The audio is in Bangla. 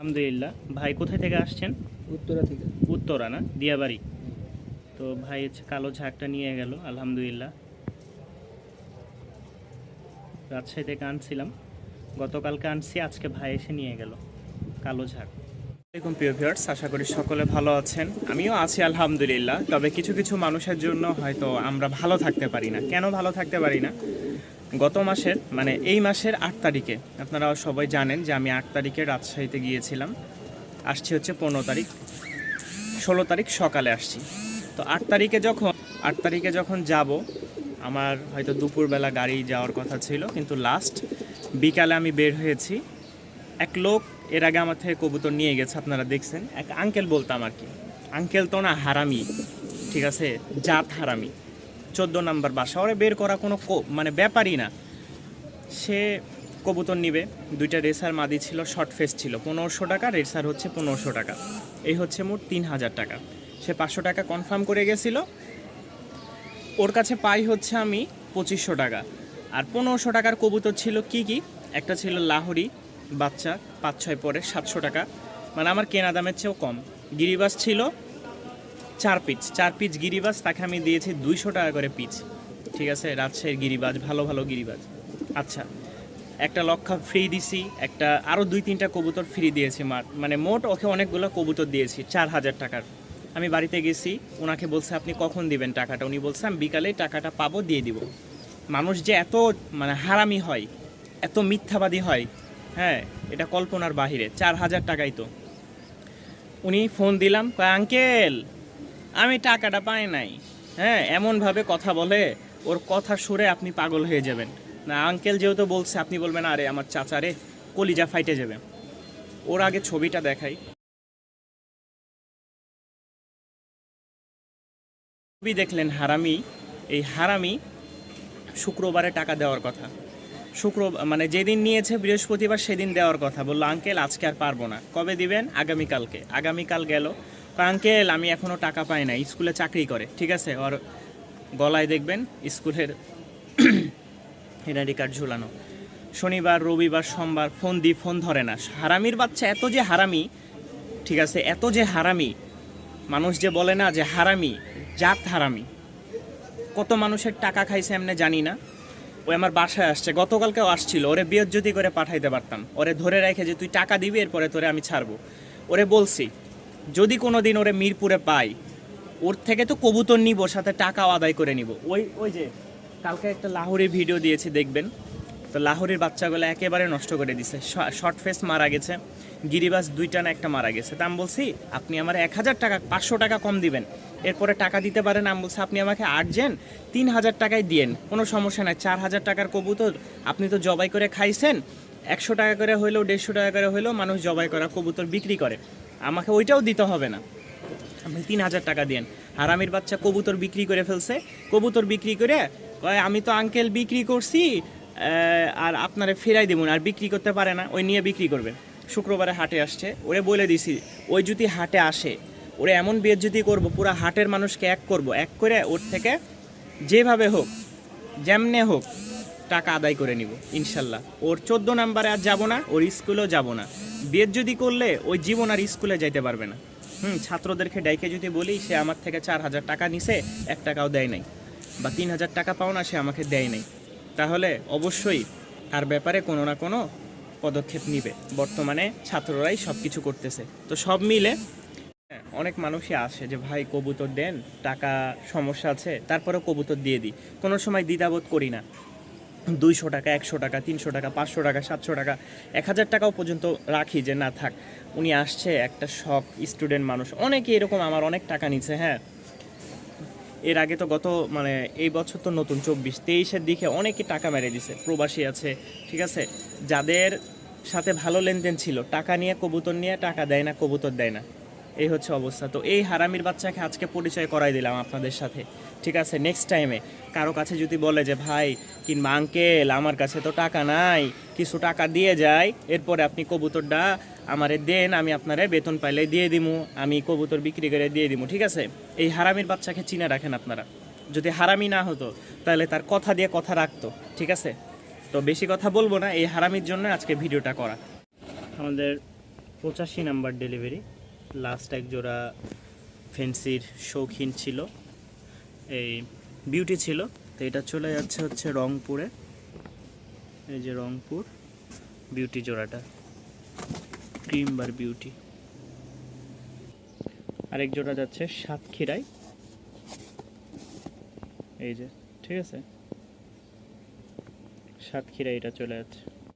আলহামদুলিল্লাহ। ভাই কোথায় থেকে আসছেন? উত্তরা থেকে। উত্তরা না? দিয়াবাড়ি। তো ভাই হচ্ছে কালো ঝাঁকটা নিয়ে গেল আলহামদুলিল্লাহ। রাজশাহী থেকে আনছিলাম। গতকালকে আনছি আজকে ভাই এসে নিয়ে গেল কালো ঝাঁক আসসালামাইকুম প্রিয় ভিউয়ার্স আশা করি সকলে ভালো আছেন। আমিও আছি আলহামদুলিল্লাহ। তবে কিছু কিছু মানুষের জন্য হয়তো আমরা ভালো থাকতে পারি না। কেন ভালো থাকতে পারি না? গত মাসের মানে এই মাসের আট তারিখে, আপনারা সবাই জানেন যে আমি আট তারিখে রাজশাহীতে গিয়েছিলাম। আসছি হচ্ছে পনেরো তারিখ। ষোলো তারিখ সকালে আসছি। তো আট তারিখে যখন, আট তারিখে যখন যাব, আমার হয়তো দুপুরবেলা গাড়ি যাওয়ার কথা ছিল, কিন্তু লাস্ট বিকালে আমি বের হয়েছি। এক লোক এর আগে আমার থেকে কবুতর নিয়ে গেছে, আপনারা দেখছেন। এক আঙ্কেল বলতাম আর কি। আঙ্কেল তো না হারামি, ঠিক আছে? জাত হারামি। চোদ্দ নাম্বার বাসা। ওরে বের করা কোনো মানে ব্যাপারই না। সে কবুতর নিবে। দুইটা রেসার মাদি ছিল, শর্ট ফেস ছিল। পনেরোশো টাকা রেসার হচ্ছে পনেরোশো টাকা। এই হচ্ছে মোট তিন হাজার টাকা। সে পাঁচশো টাকা কনফার্ম করে গেছিল। ওর কাছে পাই হচ্ছে আমি পঁচিশশো টাকা। আর পনেরোশো টাকার কবুতর ছিল কি কি? একটা ছিল লাহরি বাচ্চা, পাঁচ ছয় পরে সাতশো টাকা। মানে আমার কেনা দামের চেয়েও কম। গিরিবাস ছিল চার পিচ চার পিচ গিরিবাজ, তাকে আমি দিয়েছি দুইশো টাকা করে পিচ। ঠিক আছে, রাজশাহীর গিরিবাজ, ভালো ভালো গিরিবাজ। আচ্ছা একটা লক্ষা ফ্রি দিছি, একটা আরও দুই, তিনটা কবুতর ফ্রি দিয়েছি মার মানে মোট ওকে অনেকগুলো কবুতর দিয়েছি, চার হাজার টাকার। আমি বাড়িতে গেছি, ওনাকে বলছে, আপনি কখন দিবেন টাকাটা? উনি বলছে, আমি বিকালে টাকাটা পাবো, দিয়ে দিব। মানুষ যে এত মানে হারামি হয়, এত মিথ্যাবাদী হয় হ্যাঁ এটা কল্পনার বাহিরে, চার হাজার টাকাই তো। উনি ফোন দিলাম আঙ্কেল আমি টাকাটা পাই নাই। হ্যাঁ এমনভাবে কথা বলে, ওর কথা শুনে আপনি পাগল হয়ে যাবেন। না, আঙ্কেল যেহেতু বলছে, আপনি বলবেন, আরে, আমার চাচারে কলিজা ফাইটে যাবে। ওর আগে ছবিটা দেখাই। ছবি দেখলেন হারামি। এই হারামি শুক্রবারে টাকা দেওয়ার কথা। শুক্র মানে যেদিন নিয়েছে বৃহস্পতিবার, সেদিন দেওয়ার কথা। বলল, আঙ্কেল, আজকে আর পারব না। কবে দিবেন? আগামীকালকে। আগামীকাল গেল। আঙ্কেল আমি এখনও টাকা পাই না স্কুলে চাকরি করে, ঠিক আছে? ওর গলায় দেখবেন, স্কুলের এনআইডি কার্ড ঝুলানো। শনিবার, রবিবার, সোমবার, ফোন দি, ফোন ধরে না। হারামির বাচ্চা এত যে হারামি, ঠিক আছে? এত যে হারামি, মানুষ যে বলে না যে হারামি, জাত হারামি। কত মানুষের টাকা খাইছে এমনি জানি না। ও আমার বাসায় আসছে। গতকালকেও আসছিল। ওরে বিয়োজ্যোতি করে পাঠাইতে পারতাম। ওরে ধরে রেখে যে তুই টাকা দিবি, এরপরে তোরে আমি ছাড়বো। ওরে বলছি যদি কোনো দিন ওরে মিরপুরে পাই, ওর থেকে তো কবুতর নিব, সাথে টাকাও আদায় করে নিব। ওই ওই যে, কালকে একটা লাহোরি ভিডিও দিয়েছি, দেখবেন? তো লাহোরির বাচ্চাগুলো একেবারে নষ্ট করে দিছে। শর্ট ফেস মারা গেছে, গিরিবাস দুইটা না একটা মারা গেছে। তা আমি বলছি, আপনি আমার এক হাজার টাকা, পাঁচশো টাকা কম দিবেন। এরপরে টাকা দিতে পারেন, আমি বলছি, আপনি আমাকে আর্জেন তিন হাজার টাকায় দিয়েন। কোনো সমস্যা নাই, চার হাজার টাকার কবুতর আপনি তো জবাই করে খাইছেন, একশো টাকা করে হইলেও দেড়শো টাকা করে হইলেও মানুষ জবাই করা কবুতর বিক্রি করে। আমাকে ওইটাও দিতে হবে না। আপনি তিন হাজার টাকা দিয়েন। হারামির বাচ্চা কবুতর বিক্রি করে ফেলছে। কবুতর বিক্রি করে কয়, আমি তো আঙ্কেল বিক্রি করছি আর আপনারে ফেরাই দেবো না, আর বিক্রি করতে পারে না, ওই নিয়ে বিক্রি করবে। শুক্রবারে হাটে আসছে। ওরে বলে দিছি, ওই যদি হাটে আসে, ওরে এমন বেজ্জতি করব, পুরো হাটের মানুষকে এক করব, এক করে ওর থেকে যেভাবে হোক, যেমনে হোক টাকা আদায় করে নিব ইনশাল্লাহ। ওর চোদ্দ নাম্বারে আর যাব না ওর স্কুলেও যাব না। বিয়ের যদি করলে ওই জীবন আর স্কুলে যাইতে পারবে না। হুম ছাত্রদেরকে ডাইকে যদি বলি সে আমার থেকে চার হাজার টাকা নিছে এক টাকাও দেয় নাই। বা তিন হাজার টাকা পাও না সে আমাকে দেয় নাই। তাহলে অবশ্যই তার ব্যাপারে কোনো না কোনো পদক্ষেপ নিবে। বর্তমানে ছাত্ররাই সব কিছু করতেছে। তো সব মিলে হ্যাঁ, অনেক মানুষই আসে যে ভাই কবুতর দেন টাকা সমস্যা আছে তারপরেও কবুতর দিয়ে দিই। কোনো সময় দ্বিধাবোধ করি না। দুইশো টাকা, একশো টাকা, তিনশো টাকা, পাঁচশো টাকা, সাতশো টাকা, এক হাজার টাকাও পর্যন্ত রাখি যে না থাক, উনি আসছে একটা শখ স্টুডেন্ট মানুষ। অনেকে এরকম আমার অনেক টাকা নিচ্ছে হ্যাঁ। এর আগে তো গত মানে এই বছর তো নতুন, চব্বিশ, তেইশের দিকে অনেকে টাকা মেরে দিছে, প্রবাসী আছে, ঠিক আছে? যাদের সাথে ভালো লেনদেন ছিল, টাকা নিয়ে কবুতর নিয়ে টাকা দেয় না, কবুতর দেয় না। এই হচ্ছে অবস্থা। তো এই হারামির বাচ্চাকে আজকে পরিচয় করাই দিলাম আপনাদের সাথে। ঠিক আছে নেক্সট টাইমে কারও কাছে যদি বলে যে, ভাই, কিংবা আঙ্কেল আমার কাছে তো টাকা নাই, কিছু টাকা দিয়ে যায় এরপরে আপনি কবুতরটা আমারে দেন, আমি আপনারে বেতন পাইলে দিয়ে দিমু, আমি কবুতর বিক্রি করে দিয়ে দিমু। ঠিক আছে? এই হারামির বাচ্চাকে চিনে রাখেন আপনারা। যদি হারামি না হতো, তাহলে তার কথা দিয়ে কথা রাখতো। ঠিক আছে? তো বেশি কথা বলব না, এই হারামির জন্য আজকে ভিডিওটা করা। আমাদের পঁচাশি নাম্বার ডেলিভারি। লাস্ট এক জোড়া ফেন্সির শৌখিন ছিল। এই বিউটি ছিল। তো এটা চলে যাচ্ছে হচ্ছে রংপুরে। এই যে রংপুর বিউটি জোড়াটা। ক্রিম বার বিউটি আরেক জোড়া যাচ্ছে সাতক্ষীরায়। এই যে, ঠিক আছে? সাতক্ষীরা এটা চলে যাচ্ছে।